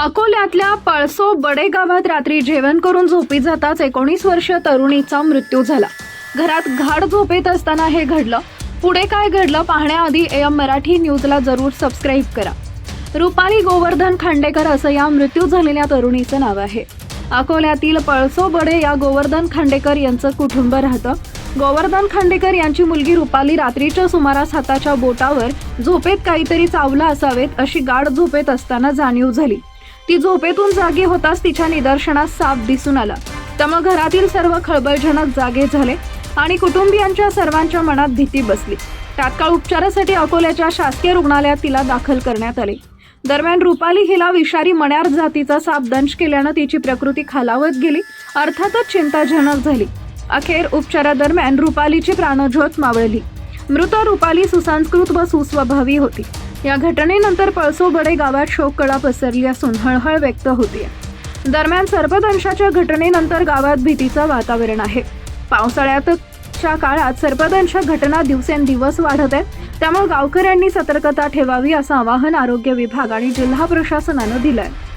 अकोल्यातल्या पळसो बडे गावात रात्री जेवण करून झोपी जाताच एकोणीस वर्षीय तरुणीचा मृत्यू झाला. घरात घाड झोपेत असताना हे घडलं. पुढे काय घडलं पाहण्याआधी एम मराठी न्यूजला जरूर सबस्क्राईब करा. रुपाली गोवर्धन खांडेकर असं या मृत्यू झालेल्या तरुणीचं नाव आहे. अकोल्यातील पळसो बडे या गोवर्धन खांडेकर यांचं कुटुंब राहतं. गोवर्धन खांडेकर यांची मुलगी रुपाली रात्रीच्या सुमारास हाताच्या बोटावर झोपेत काहीतरी चावलं असावेत अशी गाढ झोपेत असताना जाणीव झाली. ती झोपेतून जागी होताच तिच्या निदर्शनास साप दिसून आला. त्यामुळे घरातील सर्व खळबळजनक जागे झाले आणि कुटुंबियांच्या सर्वांच्या मनात भीती बसली. तात्काळ उपचारासाठी अकोल्याच्या शासकीय रुग्णालयात तिला दाखल करण्यात आले. दरम्यान रुपाली हिला विषारी मण्यार जातीचा साप दंश केल्यानं तिची प्रकृती खालावत गेली अर्थातच चिंताजनक झाली. अखेर उपचारादरम्यान रुपालीची प्राणज्योत मावळली. मृत रुपाली सुसंस्कृत व सुस्वभावी होती. या घटनेनंतर पळसोबडे गावात शोककळा पसरली असून हळहळ व्यक्त होती दरम्यान सर्पदंशाच्या घटनेनंतर गावात भीतीचं वातावरण आहे. पावसाळ्यातच्या काळात सर्पदंश घटना दिवसेंदिवस वाढत आहेत. त्यामुळे गावकऱ्यांनी सतर्कता ठेवावी असं आवाहन आरोग्य विभाग आणि जिल्हा प्रशासनानं दिलं आहे